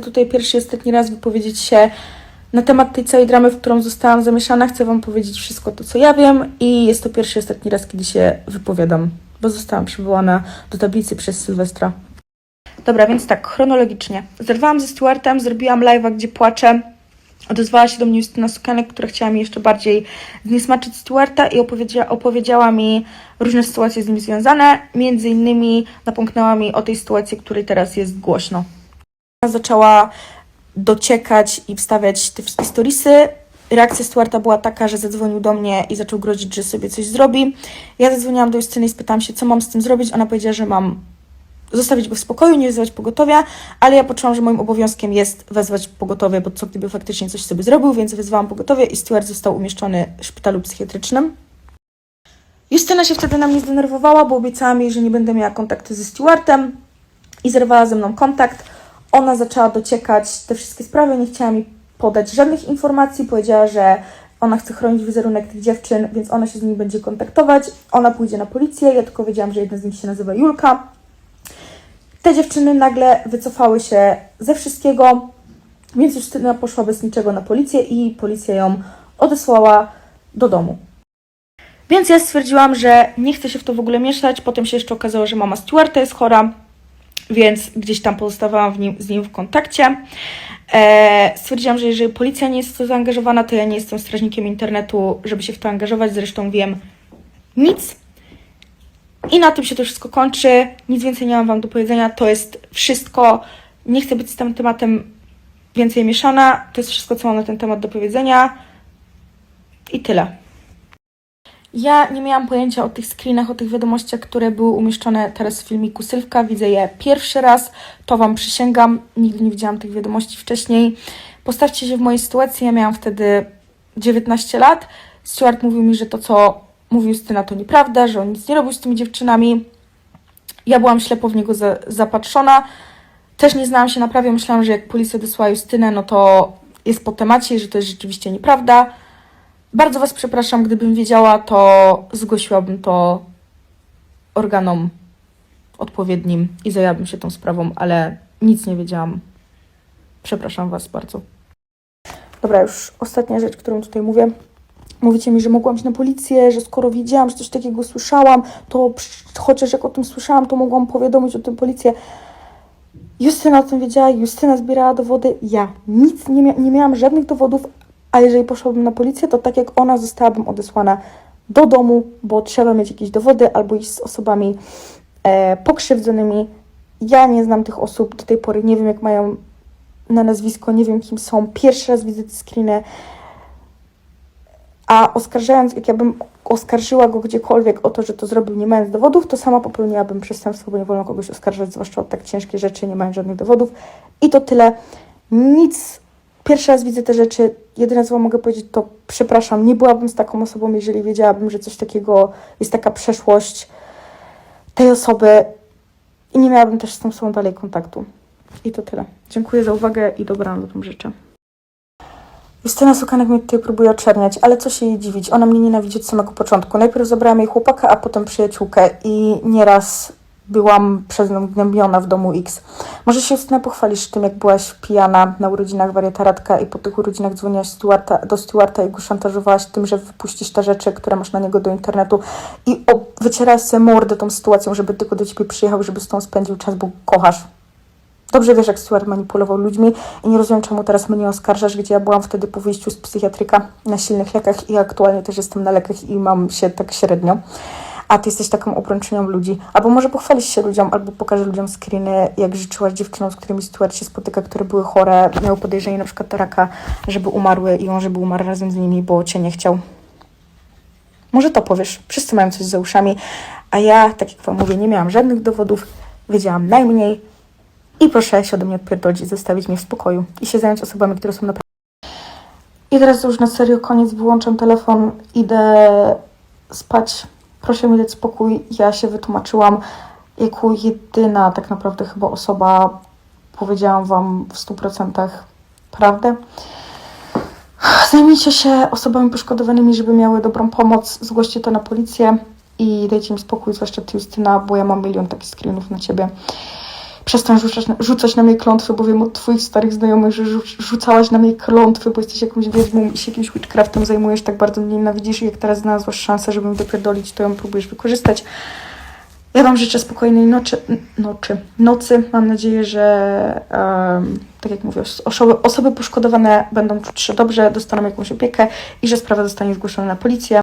Tutaj pierwszy i ostatni raz wypowiedzieć się na temat tej całej dramy, w którą zostałam zamieszana. Chcę Wam powiedzieć wszystko to, co ja wiem i jest to pierwszy i ostatni raz, kiedy się wypowiadam, bo zostałam przywołana do tablicy przez Sylwestra. Dobra, więc tak, chronologicznie. Zerwałam ze Stuartem, zrobiłam live'a, gdzie płaczę. Odezwała się do mnie Justyna Sukanek, która chciała mi jeszcze bardziej zniesmaczyć Stuarta i opowiedzia- opowiedziała mi różne sytuacje z nim związane. Między innymi napomknęła mi o tej sytuacji, której teraz jest głośno. Zaczęła dociekać i wstawiać te wszystkie storiesy. Reakcja Stuarta była taka, że zadzwonił do mnie i zaczął grozić, że sobie coś zrobi. Ja zadzwoniłam do Justyny i spytałam się, co mam z tym zrobić. Ona powiedziała, że mam zostawić go w spokoju, nie wezwać pogotowia, ale ja poczułam, że moim obowiązkiem jest wezwać pogotowie, bo co gdyby faktycznie coś sobie zrobił, więc wezwałam pogotowie i Stuart został umieszczony w szpitalu psychiatrycznym. Justyna się wtedy na mnie zdenerwowała, bo obiecałam jej, że nie będę miała kontaktu ze Stuartem i zerwała ze mną kontakt. Ona zaczęła dociekać te wszystkie sprawy, nie chciała mi podać żadnych informacji, powiedziała, że ona chce chronić wizerunek tych dziewczyn, więc ona się z nimi będzie kontaktować. Ona pójdzie na policję, ja tylko wiedziałam, że jedna z nich się nazywa Julka. Te dziewczyny nagle wycofały się ze wszystkiego, więc Justyna poszła bez niczego na policję i policja ją odesłała do domu. Więc ja stwierdziłam, że nie chcę się w to w ogóle mieszać. Potem się jeszcze okazało, że mama Stuarta jest chora, więc gdzieś tam pozostawałam nim, z nim w kontakcie. E, stwierdziłam, że jeżeli policja nie jest w to zaangażowana, to ja nie jestem strażnikiem internetu, żeby się w to angażować. Zresztą wiem nic. I na tym się to wszystko kończy. Nic więcej nie mam Wam do powiedzenia. To jest wszystko. Nie chcę być z tym tematem więcej mieszana. To jest wszystko, co mam na ten temat do powiedzenia. I tyle. Ja nie miałam pojęcia o tych screenach, o tych wiadomościach, które były umieszczone teraz w filmiku Sylwka. Widzę je pierwszy raz, to Wam przysięgam. Nigdy nie widziałam tych wiadomości wcześniej. Postawcie się w mojej sytuacji. Ja miałam wtedy 19 lat. Stuart mówił mi, że to, co mówił Justyna, to nieprawda, że on nic nie robił z tymi dziewczynami. Ja byłam ślepo w niego za, zapatrzona. Też nie znałam się na prawie. Myślałam, że jak policja odesłała Justynę, no to jest po temacie że to jest rzeczywiście nieprawda. Bardzo Was przepraszam, gdybym wiedziała, to zgłosiłabym to organom odpowiednim i zajęłabym się tą sprawą, ale nic nie wiedziałam. Przepraszam Was bardzo. Dobra, już ostatnia rzecz, którą tutaj mówię. Mówicie mi, że mogłam iść na policję, że skoro wiedziałam, że coś takiego słyszałam, to chociaż jak o tym słyszałam, to mogłam powiadomić o tym policję. Justyna o tym wiedziała, Justyna zbierała dowody, ja nic nie, mia- nie miałam żadnych dowodów, a jeżeli poszłabym na policję, to tak jak ona zostałabym odesłana do domu, bo trzeba mieć jakieś dowody albo iść z osobami e, pokrzywdzonymi. Ja nie znam tych osób do tej pory, nie wiem jak mają na nazwisko, nie wiem kim są. Pierwszy raz widzę te screeny. A oskarżając, jak ja bym oskarżyła go gdziekolwiek o to, że to zrobił nie mając dowodów, to sama popełniłabym przestępstwo, bo nie wolno kogoś oskarżać, zwłaszcza o tak ciężkie rzeczy, nie mając żadnych dowodów. I to tyle. Nic. Pierwszy raz widzę te rzeczy. Jedyne, co mogę powiedzieć, to przepraszam, nie byłabym z taką osobą, jeżeli wiedziałabym, że coś takiego jest taka przeszłość tej osoby i nie miałabym też z tą osobą dalej kontaktu. I to tyle. Dziękuję za uwagę i dobranoc wam życzę. Justyna Sukanek mnie tutaj próbuje oczerniać, ale co się jej dziwić? Ona mnie nienawidzi od samego początku. Najpierw zabrałam jej chłopaka, a potem przyjaciółkę i nieraz byłam przez nią gnębiona w domu X. Może się Justyna pochwalisz tym, jak byłaś pijana na urodzinach wariata Radka i po tych urodzinach dzwoniłaś Stuarta, do Stuarta i go szantażowałaś tym, że wypuścisz te rzeczy, które masz na niego do internetu i o, wycierałaś sobie mordę tą sytuacją, żeby tylko do ciebie przyjechał, żeby z tą spędził czas, bo kochasz. Dobrze wiesz, jak Stuart manipulował ludźmi i nie rozumiem, czemu teraz mnie oskarżasz, gdzie ja byłam wtedy po wyjściu z psychiatryka na silnych lekach i aktualnie też jestem na lekach i mam się tak średnio. A ty jesteś taką obrączynią ludzi. Albo może pochwalisz się ludziom, albo pokażę ludziom screeny, jak życzyłaś dziewczynom, z którymi Stuart się spotyka, które były chore, miały podejrzenie na przykład raka, żeby umarły i on, żeby umarł razem z nimi, bo cię nie chciał. Może to powiesz. Wszyscy mają coś za uszami, a ja, tak jak wam mówię, nie miałam żadnych dowodów, wiedziałam najmniej, i proszę się ode mnie odpierdolić i zostawić mnie w spokoju. I się zająć osobami, które są naprawdę... I teraz już na serio koniec, wyłączam telefon, idę spać. Proszę mi dać spokój. Ja się wytłumaczyłam jako jedyna tak naprawdę chyba osoba powiedziałam Wam w 100% prawdę. Zajmijcie się osobami poszkodowanymi, żeby miały dobrą pomoc. Zgłoście to na policję i dajcie mi spokój, zwłaszcza Ty Justyna, bo ja mam milion takich screenów na Ciebie. Przestań rzucać, rzucać na mnie klątwy, bo wiem od twoich starych znajomych, że rzu- rzucałaś na mnie klątwy, bo jesteś jakąś wiedźmą i się jakimś witchcraftem zajmujesz, tak bardzo mnie nienawidzisz i jak teraz znalazłaś szansę, żeby mi dopierdolić, to ją próbujesz wykorzystać. Ja Wam życzę spokojnej nocy, nocy, nocy. Mam nadzieję, że em, tak jak mówię, os- osoby, osoby poszkodowane będą czuć się dobrze, dostaną jakąś opiekę i że sprawa zostanie zgłoszona na policję.